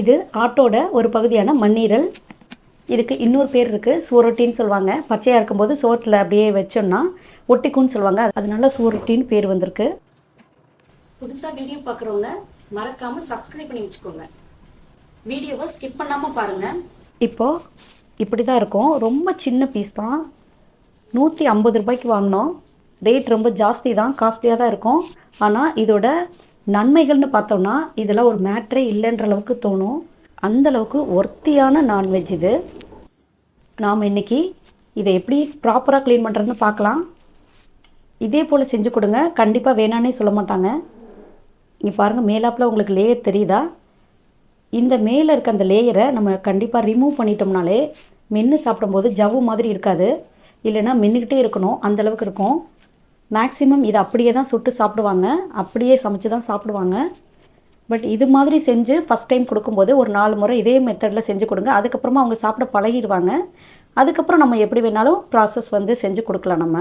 இது ஆட்டோட ஒரு பகுதியான மண்ணீரல். இதுக்கு இன்னொரு பேர் இருக்குது சுவரொட்டின்னு சொல்லுவாங்க. பச்சையாக இருக்கும்போது சோத்தில் அப்படியே வச்சோம்னா ஒட்டிக்குன்னு சொல்லுவாங்க. அதனால சுவரொட்டின்னு பேர் வந்திருக்கு. புதுசாக வீடியோ பார்க்குறவங்க மறக்காமல் சப்ஸ்கிரைப் பண்ணி வச்சுக்கோங்க. வீடியோவை ஸ்கிப் பண்ணாமல் பாருங்கள் இப்போது இப்படி தான் இருக்கும். ரொம்ப சின்ன பீஸ் தான். நூற்றி ஐம்பது ரூபாய்க்கு வாங்கினோம். ரேட் ரொம்ப ஜாஸ்தி தான். காஸ்ட்லியாக தான் இருக்கும். ஆனால் இதோட நன்மைகள்னு பார்த்தோம்னா இதெல்லாம் ஒரு மேட்ரே இல்லைன்ற அளவுக்கு தோணும். அந்த அளவுக்கு ஒர்த்தியான நான்வெஜ் இது. நாம் இன்னைக்கு இதை எப்படி ப்ராப்பராக க்ளீன் பண்ணுறதுன்னு பார்க்கலாம். இதே போல் செஞ்சு கொடுங்க. கண்டிப்பாக வேணான்னே சொல்ல மாட்டாங்க. இங்கே பாருங்கள் மேலாப்பில் உங்களுக்கு லேயர் தெரியுதா? இந்த மேலே இருக்க அந்த லேயரை நம்ம கண்டிப்பாக ரிமூவ் பண்ணிட்டோம்னாலே மென்று சாப்பிடும்போது ஜவ்வு மாதிரி இருக்காது. இல்லைன்னா மென்றுக்கிட்டே இருக்கணும். அந்தளவுக்கு இருக்கும். மேக்ஸிமம் இதை அப்படியே தான் சுட்டு சாப்பிடுவாங்க. அப்படியே சமைச்சு தான் சாப்பிடுவாங்க. பட் இது மாதிரி செஞ்சு ஃபஸ்ட் டைம் கொடுக்கும்போது ஒரு நாலு முறை இதே மெத்தடில் செஞ்சு கொடுங்க. அதுக்கப்புறமா அவங்க சாப்பிட பழகிடுவாங்க. அதுக்கப்புறம் நம்ம எப்படி வேணாலும் ப்ராசஸ் வந்து செஞ்சு கொடுக்கலாம் நம்ம.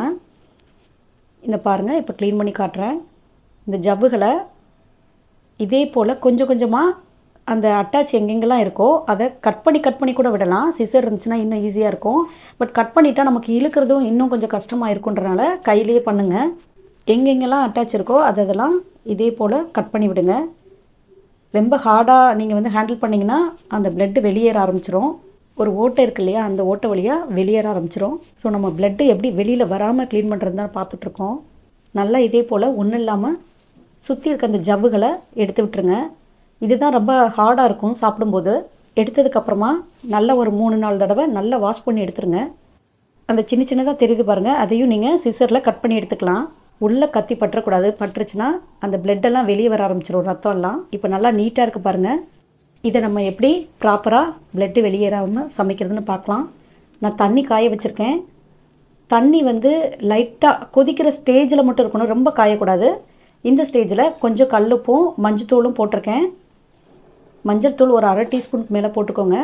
இந்த பாருங்கள் இப்போ க்ளீன் பண்ணி காட்டுறேன். இந்த ஜவ்வுகளை இதே போல் கொஞ்சம் கொஞ்சமாக அந்த அட்டாச் எங்கெங்கெல்லாம் இருக்கோ அதை கட் பண்ணி கட் பண்ணி கூட விடலாம். சிசர் இருந்துச்சுன்னா இன்னும் ஈஸியாக இருக்கும். பட் கட் பண்ணிட்டால் நமக்கு இழுக்கிறதும் இன்னும் கொஞ்சம் கஷ்டமாக இருக்குன்றனால கையிலேயே பண்ணுங்கள் எங்கெங்கெல்லாம் அட்டாச் இருக்கோ அதெல்லாம் இதே போல் கட் பண்ணி விடுங்க. ரொம்ப ஹார்டாக நீங்கள் வந்து ஹேண்டில் பண்ணிங்கன்னா அந்த பிளட்டு வெளியேற ஆரம்பிச்சிரும். ஒரு ஓட்டை இருக்கு இல்லையா அந்த ஓட்டை வழியாக வெளியேற ஆரம்பிச்சிரும். ஸோ நம்ம பிளட்டு எப்படி வெளியில் வராமல் க்ளீன் பண்ணுறது தான் பார்த்துட்ருக்கோம் நல்லா இதே போல் ஒன்றும் இல்லாமல் சுற்றி இருக்க அந்த ஜவ்வுகளை எடுத்து விட்டுருங்க. இதுதான் ரொம்ப ஹார்டாக இருக்கும் சாப்பிடும்போது. எடுத்ததுக்கப்புறமா நல்ல ஒரு மூணு நாலு தடவை நல்லா வாஷ் பண்ணி எடுத்துருங்க. அந்த சின்ன சின்னதாக தெரியுது பாருங்கள் அதையும் நீங்கள் சிசரில் கட் பண்ணி எடுத்துக்கலாம். உள்ளே கத்தி பற்றக்கூடாது. பட்டுருச்சுன்னா அந்த பிளட்டெல்லாம் வெளியே வர ஆரம்பிச்சிடும் ரத்தம் எல்லாம். இப்போ நல்லா நீட்டாக இருக்குது பாருங்கள் இதை நம்ம எப்படி ப்ராப்பராக பிளட்டு வெளியேறாமல் சமைக்கிறதுன்னு பார்க்கலாம். நான் தண்ணி காய வச்சுருக்கேன். தண்ணி வந்து லைட்டாக கொதிக்கிற ஸ்டேஜில் மட்டும் இருக்கணும். ரொம்ப காயக்கூடாது. இந்த ஸ்டேஜில் கொஞ்சம் கல்லுப்பும் மஞ்சத்தூளும் போட்டிருக்கேன். மஞ்சள் தூள் ஒரு அரை டீஸ்பூனுக்கு மேலே போட்டுக்கோங்க.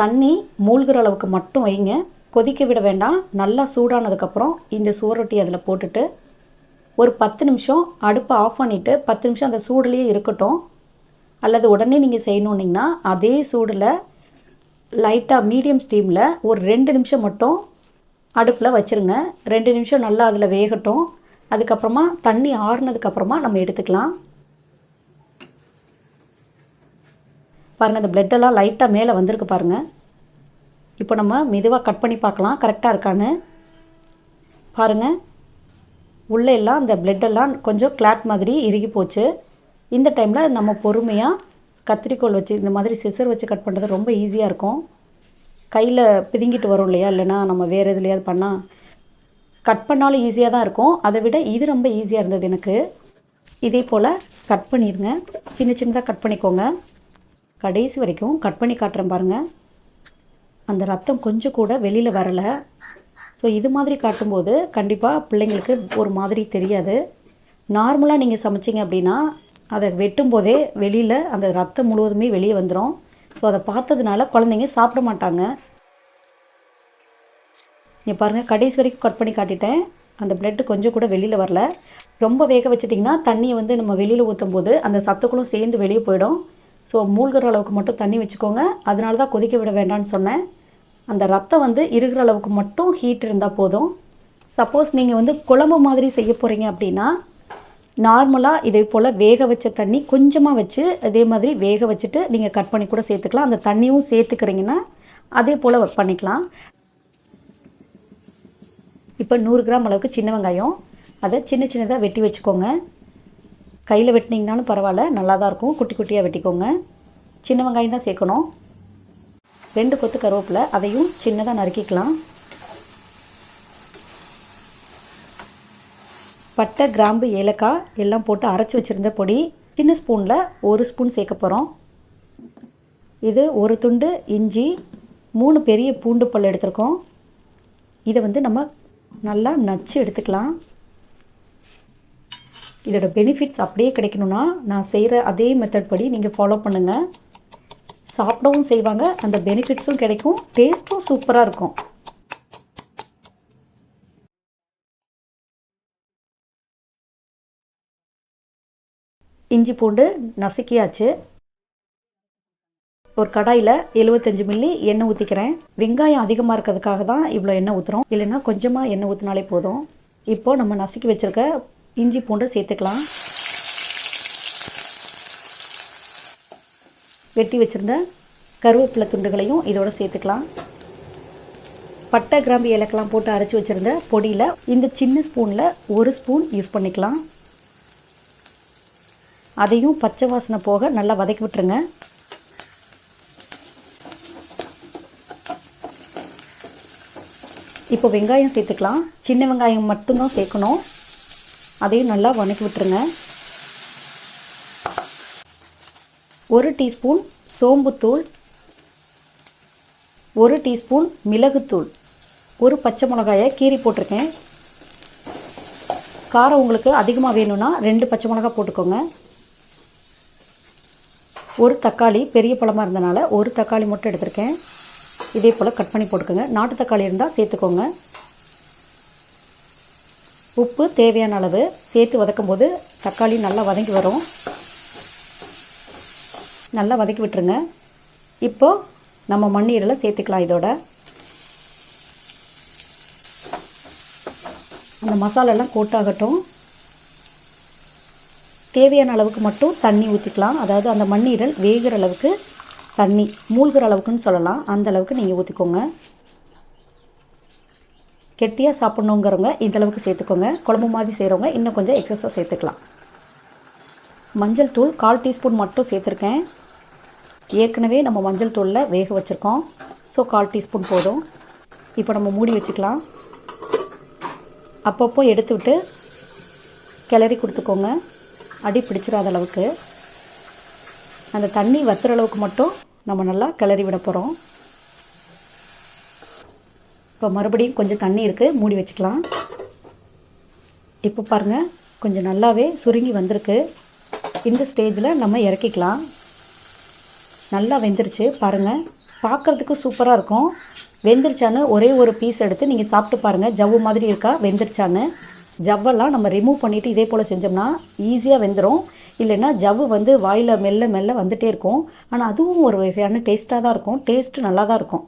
தண்ணி மூழ்கிற அளவுக்கு மட்டும் வைங்க. கொதிக்க விட வேண்டாம். நல்லா சூடானதுக்கப்புறம் இந்த சூரொட்டி அதில் போட்டுட்டு ஒரு பத்து நிமிஷம் அடுப்பை ஆஃப் பண்ணிவிட்டு பத்து நிமிஷம் அந்த சூடுலேயே இருக்கட்டும். அல்லது உடனே நீங்கள் செய்யணுன்னிங்கன்னா அதே சூடில் லைட்டாக மீடியம் ஸ்டீமில் ஒரு ரெண்டு நிமிஷம் மட்டும் அடுப்பில் வச்சுருங்க. ரெண்டு நிமிஷம் நல்லா அதில் வேகட்டும். அதுக்கப்புறமா தண்ணி ஆறுனதுக்கப்புறமா நம்ம எடுத்துக்கலாம். பாருங்கள் அந்த பிளட்டெல்லாம் லைட்டாக மேலே வந்திருக்கு பாருங்கள் இப்போ நம்ம மெதுவாக கட் பண்ணி பார்க்கலாம் கரெக்டாக இருக்கான்னு. பாருங்கள் உள்ளே எல்லாம் அந்த பிளட்டெல்லாம் கொஞ்சம் கிளாட் மாதிரி இறுகி போச்சு. இந்த டைமில் நம்ம பொறுமையாக கத்திரிக்கோல் வச்சு இந்த மாதிரி சிசர் வச்சு கட் பண்ணுறது ரொம்ப ஈஸியாக இருக்கும். கையில் பிதுங்கிட்டு வரும் இல்லையா? இல்லைன்னா நம்ம வேறு எதுலையாவது பண்ணால் கட் பண்ணாலும் ஈஸியாக தான் இருக்கும். அதை விட இது ரொம்ப ஈஸியாக இருந்தது எனக்கு. இதே போல் கட் பண்ணிடுங்க. சின்ன சின்னதாக கட் பண்ணிக்கோங்க. கடைசி வரைக்கும் கட் பண்ணி காட்டுறேன் பாருங்கள் அந்த ரத்தம் கொஞ்சம் கூட வெளியில் வரலை. ஸோ இது மாதிரி காட்டும்போது கண்டிப்பாக பிள்ளைங்களுக்கு ஒரு மாதிரி தெரியாது. நார்மலாக நீங்கள் சமைச்சிங்க அப்படின்னா அதை வெட்டும் போதே வெளியில் அந்த ரத்தம் முழுவதுமே வெளியே வந்துடும் ஸோ அதை பார்த்ததுனால குழந்தைங்க சாப்பிட மாட்டாங்க. நீங்கள் பாருங்கள் கடைசி வரைக்கும் கட் பண்ணி காட்டிட்டேன். அந்த பிளட்டு கொஞ்சம் கூட வெளியில் வரல. ரொம்ப வேக வச்சிட்டிங்கன்னா தண்ணியை வந்து நம்ம வெளியில் ஊற்றும் போது அந்த சத்துக்களும் சேர்ந்து வெளியே போயிடும். ஸோ மூழ்கிற அளவுக்கு மட்டும் தண்ணி வச்சுக்கோங்க. அதனால தான் கொதிக்க விட வேண்டாம்னு சொன்னேன். அந்த ரத்தம் வந்து இருக்கிற அளவுக்கு மட்டும் ஹீட் இருந்தால் போதும். சப்போஸ் நீங்கள் வந்து குழம்பு மாதிரி செய்ய போகிறீங்க அப்படின்னா நார்மலாக இதே போல் வேக வச்ச தண்ணி கொஞ்சமாக வச்சு அதே மாதிரி வேக வச்சுட்டு நீங்கள் கட் பண்ணி கூட சேர்த்துக்கலாம். அந்த தண்ணியும் சேர்த்துக்கிறீங்கன்னா அதே போல் பண்ணிக்கலாம். இப்போ நூறு கிராம் அளவுக்கு சின்ன வெங்காயம். அதை சின்ன சின்னதாக வெட்டி வச்சுக்கோங்க. கையில் வெட்டினீங்கனாலும் பரவாயில்ல நல்லா தான் இருக்கும். குட்டி குட்டியாக வெட்டிக்கோங்க. சின்ன வெங்காயம் தான் சேர்க்கணும். ரெண்டு கொத்து கருவேப்பிலை அதையும் சின்னதாக நறுக்கிக்கலாம். பட்டை கிராம்பு ஏலக்காய் எல்லாம் போட்டு அரைச்சி வச்சுருந்த பொடி சின்ன ஸ்பூனில் ஒரு ஸ்பூன் சேர்க்க போகிறோம் இது ஒரு துண்டு இஞ்சி மூணு பெரிய பூண்டு பல் எடுத்திருக்கோம். இதை வந்து நம்ம நல்லா நச்சு எடுத்துக்கலாம். இதோட பெனிஃபிட்ஸ் அப்படியே கிடைக்கணும்னா நான் செய்கிற அதே மெத்தட் படி நீங்கள் ஃபாலோ பண்ணுங்கள் சாப்பிடவும் செய்வாங்க அந்த பெனிஃபிட்ஸும் கிடைக்கும் டேஸ்ட்டும் சூப்பராக இருக்கும். இஞ்சி பூண்டு நசுக்கியாச்சு. ஒரு கடாயில் எழுபத்தஞ்சு மில்லி எண்ணெய் ஊற்றிக்கிறேன் வெங்காயம் அதிகமாக இருக்கிறதுக்காக தான் இவ்வளோ எண்ணெய் ஊற்றுறோம் இல்லைன்னா கொஞ்சமாக எண்ணெய் ஊற்றினாலே போதும். இப்போது நம்ம நசுக்கி வச்சுருக்க இஞ்சி பூண்டு சேர்த்துக்கலாம். வெட்டி வச்சுருந்த கருவேப்பிலை துண்டுகளையும் இதோட சேர்த்துக்கலாம். பட்டை கிராம்பு ஏலக்கெல்லாம் போட்டு அரைச்சி வச்சுருந்த பொடியில் இந்த சின்ன ஸ்பூனில் ஒரு ஸ்பூன் யூஸ் பண்ணிக்கலாம். அதையும் பச்சை வாசனை போக நல்லா வதக்கி விட்டுருங்க. இப்போ வெங்காயம் சேர்த்துக்கலாம். சின்ன வெங்காயம் மட்டும்தான் சேர்க்கணும். அதையும் நல்லா வதக்கி விட்டுருங்க. ஒரு டீஸ்பூன் சோம்புத்தூள் ஒரு டீஸ்பூன் மிளகுத்தூள் ஒரு பச்சை மிளகாயை கீறி போட்டிருக்கேன். காரம் உங்களுக்கு அதிகமாக வேணும்னா ரெண்டு பச்சை மிளகா போட்டுக்கோங்க. ஒரு தக்காளி பெரிய பழமாக இருந்தனால ஒரு தக்காளி மட்டும் எடுத்திருக்கேன். இதே போல் கட் பண்ணி போட்டுக்கோங்க. நாட்டு தக்காளி இருந்தால் சேர்த்துக்கோங்க. உப்பு தேவையான அளவு சேர்த்து வதக்கும் போது தக்காளி நல்லா வதங்கி வரும். நல்லா வதக்கி விட்டுருங்க. இப்போது நம்ம மண்ணீரலை சேர்த்துக்கலாம் இதோட. அந்த மசாலாலாம் கோட்டாகட்டும். தேவையான அளவுக்கு மட்டும் தண்ணி ஊற்றிக்கலாம் அதாவது அந்த மண்ணீரல் வேகிற அளவுக்கு தண்ணி மூழ்கிற அளவுக்குன்னு சொல்லலாம். அந்த அளவுக்கு நீங்கள் ஊற்றிக்கோங்க கெட்டியாக சாப்பிட்ணுங்கிறவங்க இந்தளவுக்கு சேர்த்துக்கோங்க. குழம்பு மாதிரி செய்கிறவங்க இன்னும் கொஞ்சம் எக்ஸஸாக சேர்த்துக்கலாம். மஞ்சள் தூள் கால் டீஸ்பூன் மட்டும் சேர்த்துருக்கேன். ஏற்கனவே நம்ம மஞ்சள் தூளில் வேக வச்சுருக்கோம். ஸோ கால் டீஸ்பூன் போதும். இப்போ நம்ம மூடி வச்சுக்கலாம். அப்பப்போ எடுத்து விட்டு கிளறி கொடுத்துக்கோங்க. அடி பிடிச்சிடாத அளவுக்கு. அந்த தண்ணி வத்துற அளவுக்கு மட்டும் நம்ம நல்லா கிளறி விட போகிறோம் இப்போ மறுபடியும் கொஞ்சம் தண்ணி இருக்குது மூடி வச்சுக்கலாம். இப்போ பாருங்கள் கொஞ்சம் நல்லாவே சுருங்கி வந்திருக்கு. இந்த ஸ்டேஜில் நம்ம இறக்கிக்கலாம். நல்லா வெந்துருச்சு பாருங்கள் பார்க்குறதுக்கு சூப்பராக இருக்கும். வெந்துருச்சான்னு ஒரே ஒரு பீஸ் எடுத்து நீங்கள் சாப்பிட்டு பாருங்கள் ஜவ்வு மாதிரி இருக்கா வெந்துருச்சான்னு. ஜவ்வெல்லாம் நம்ம ரிமூவ் பண்ணிவிட்டு இதே போல் செஞ்சோம்னா ஈஸியாக வெந்துடும் இல்லைன்னா ஜவ்வு வந்து வாயில் மெல்ல மெல்ல வந்துகிட்டே இருக்கும். ஆனால் அதுவும் ஒரு வகையான டேஸ்ட்டாக தான் இருக்கும். டேஸ்ட்டு நல்லா தான் இருக்கும்.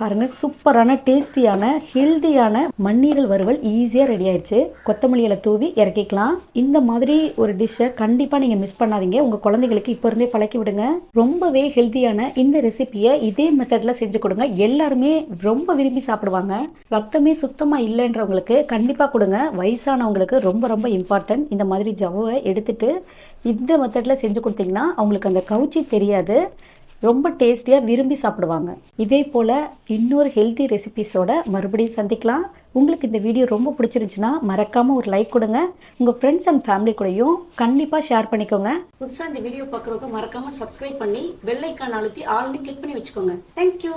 பாருங்கள் சூப்பரான டேஸ்டியான ஹெல்தியான மண்ணீரல் வறுவல் ஈஸியாக ரெடி ஆயிடுச்சு. கொத்தமல்லியில் தூவி இறக்கிக்கலாம். இந்த மாதிரி ஒரு டிஷ்ஷை கண்டிப்பாக நீங்கள் மிஸ் பண்ணாதீங்க. உங்கள் குழந்தைகளுக்கு இப்போ இருந்தே பழக்கி விடுங்க. ரொம்பவே ஹெல்த்தியான இந்த ரெசிபியை இதே மெத்தடில் செஞ்சு கொடுங்க. எல்லாருமே ரொம்ப விரும்பி சாப்பிடுவாங்க. ரத்தமே சுத்தமாக இல்லைன்றவங்களுக்கு கண்டிப்பாக கொடுங்க. வயசானவங்களுக்கு ரொம்ப ரொம்ப இம்பார்ட்டன்ட் இந்த மாதிரி ஜவ்வை எடுத்துட்டு இந்த மெத்தடில் செஞ்சு கொடுத்தீங்கன்னா அவங்களுக்கு அந்த கவுச்சி தெரியாது. ரொம்ப டேஸ்டியாக விரும்பி சாப்பிடுவாங்க. இதே போல் இன்னொரு ஹெல்த்தி ரெசிபிஸோட மறுபடியும் சந்திக்கலாம். உங்களுக்கு இந்த வீடியோ ரொம்ப பிடிச்சிருந்துச்சுன்னா மறக்காமல் ஒரு லைக் கொடுங்க. உங்கள் ஃப்ரெண்ட்ஸ் அண்ட் ஃபேமிலி கூடயும் கண்டிப்பாக ஷேர் பண்ணிக்கோங்க. புதுசாக இந்த வீடியோ பார்க்குறவங்க மறக்காமல் சப்ஸ்கிரைப் பண்ணி பெல் ஐக்கான் அழுத்தி ஆல்ரெடி கிளிக் பண்ணி வச்சுக்கோங்க. Thank you